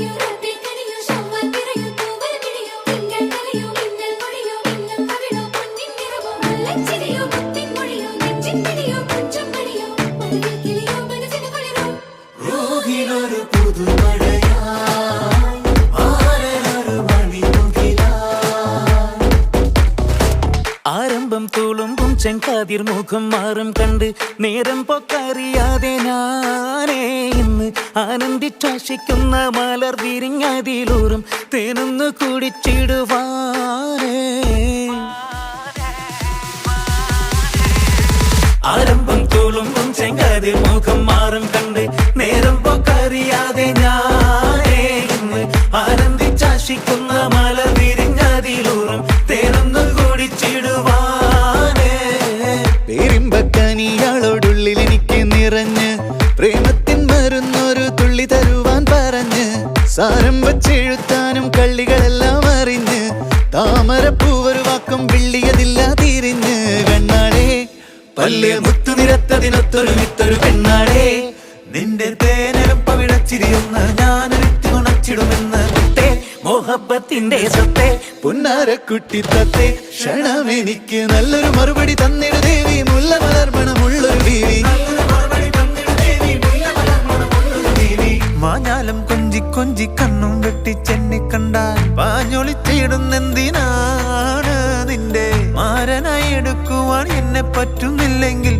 you തുളുമ്പും ചെങ്കാതിർ മുഖം മാറും കണ്ട് നേരം പൊക്കറിയാതെ ഞാനേ ഇന്ന് ആനന്ദിച്ചാശിക്കുന്ന മലർ വിരിഞ്ഞതിലൂറും തേനൊന്ന് കുടിച്ചിടുവാനേ. ആരംഭം തുളുമ്പും ചെങ്കാതിർ മുഖം മാറും കണ്ട് സാരം വച്ചെഴുത്താനും കള്ളികളെല്ലാം അറിഞ്ഞ് താമരപ്പൂവൊരു വാക്കും വിള്ളിയതില്ല തിരിഞ്ഞ്. കണ്ണാടെ പല്ല് മുത്തു നിരത്തതിനൊത്തൊരു വിത്തൊരു പെണ്ണാടേ നിന്റെ തേനലും പവിഴച്ചിരിയൊന്ന് ഞാനൊരുത്തി ഉണച്ചിടുമെന്ന് മോഹബത്തിന്റെ സ്വത്തെ പുന്നാരക്കുട്ടി തത്തെ ക്ഷണം എനിക്ക് നല്ലൊരു മറുപടി തന്നിട ദേവി മുല്ല മലർമണമുള്ളൊരു ദേവി മാഞ്ഞാലും കൊഞ്ചി കണ്ണും വെട്ടി ചെന്നി കണ്ടാൽ പാഞ്ഞൊളിച്ചിടുന്നെന്തിനാണ് നിന്റെ മാരനായി എടുക്കുവാൻ എന്നെ പറ്റുന്നില്ലെങ്കിൽ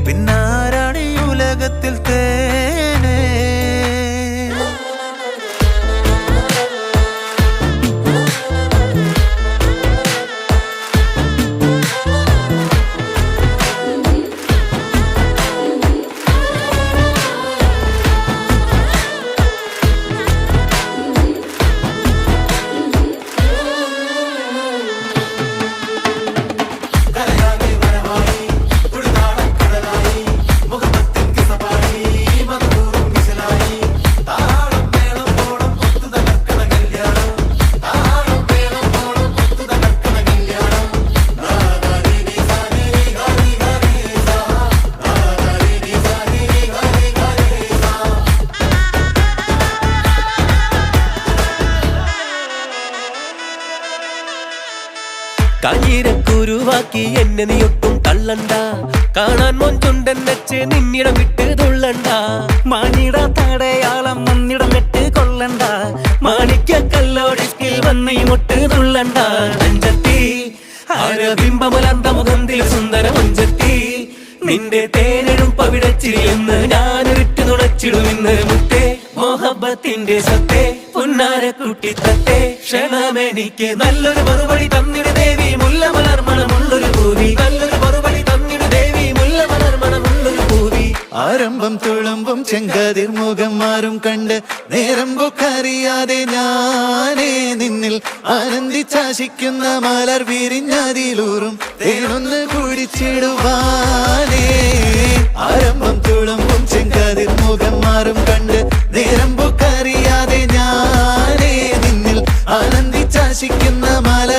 കാഞ്ഞിരക്കുരുവാക്കി എന്നെ നീ ഒട്ടും തള്ളണ്ട. കാണാൻ മൊഞ്ചുണ്ടൻ വെച്ച് നിന്നിടം വിട്ട് തുള്ളണ്ട. മാനിട തടയാളം നിന്നിടം വിട്ട് കൊള്ളണ്ട. മാണിക്ക കല്ലോടിക്കിൽ വന്ന് മുട്ട് തുള്ളണ്ട. അഞ്ചത്തി ആരബിംബമലന്ത മുഖന്തിൽ സുന്ദര മുഞ്ചത്തി നിന്റെ തേനെഴും പവിടച്ചിരിയെന്ന് ഞാനൊരിട്ട് നുണച്ചിടുമെന്ന് മുത്തേ. മോഹബത്തിന്റെ സത്തേ പുന്നാര തത്തെ. ക്ഷണമെനിക്ക് നല്ലൊരു മറുപടി തന്നിട ദേവി. ചെങ്കതിർ മുഖം മാറും കണ്ട് നേരം പൊക്കറിയാതെ ഞാനേ നിന്നിൽ ആനന്ദിച്ചാശിക്കുന്ന മലർ വിരിഞ്ഞതിലൂറും തേനൊന്ന് കുഴിച്ചിടുവാനേ. ആരംഭം തുളമ്പും ചെങ്കതിർ മുഖം മാറും കണ്ട് നേരം പൊക്കറിയാതെ ഞാനേ നിന്നിൽ ആനന്ദിച്ചാശിക്കുന്ന മലർ